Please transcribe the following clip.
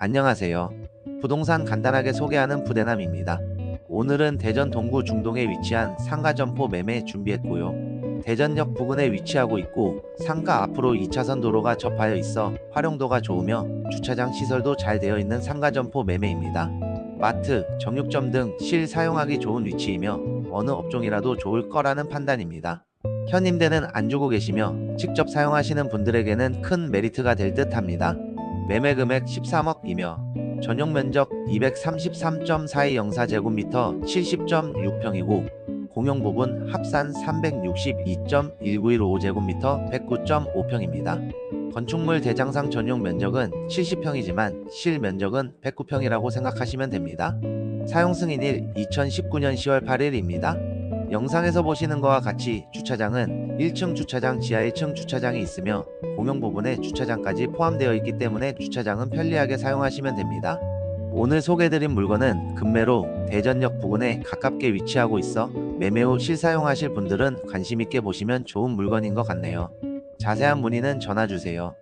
안녕하세요. 부동산 간단하게 소개하는 부대남입니다. 오늘은 대전 동구 중동에 위치한 상가 점포 매매 준비했고요. 대전역 부근에 위치하고 있고 상가 앞으로 2차선 도로가 접하여 있어 활용도가 좋으며 주차장 시설도 잘 되어 있는 상가 점포 매매입니다. 마트, 정육점 등 실 사용하기 좋은 위치이며 어느 업종이라도 좋을 거라는 판단입니다. 현 임대는 안 주고 계시며 직접 사용하시는 분들에게는 큰 메리트가 될 듯 합니다. 매매 금액 13억이며 전용 면적 233.4204제곱미터 70.6평이고 공용 부분 합산 362.19155제곱미터 109.5평입니다. 건축물 대장상 전용 면적은 70평이지만 실 면적은 109평이라고 생각하시면 됩니다. 사용 승인일 2019년 10월 8일입니다. 영상에서 보시는 것과 같이 주차장은 1층 주차장 지하 1층 주차장이 있으며 공용 부분에 주차장까지 포함되어 있기 때문에 주차장은 편리하게 사용하시면 됩니다. 오늘 소개해드린 물건은 금매로 대전역 부근에 가깝게 위치하고 있어 매매 후 실사용하실 분들은 관심 있게 보시면 좋은 물건인 것 같네요. 자세한 문의는 전화 주세요.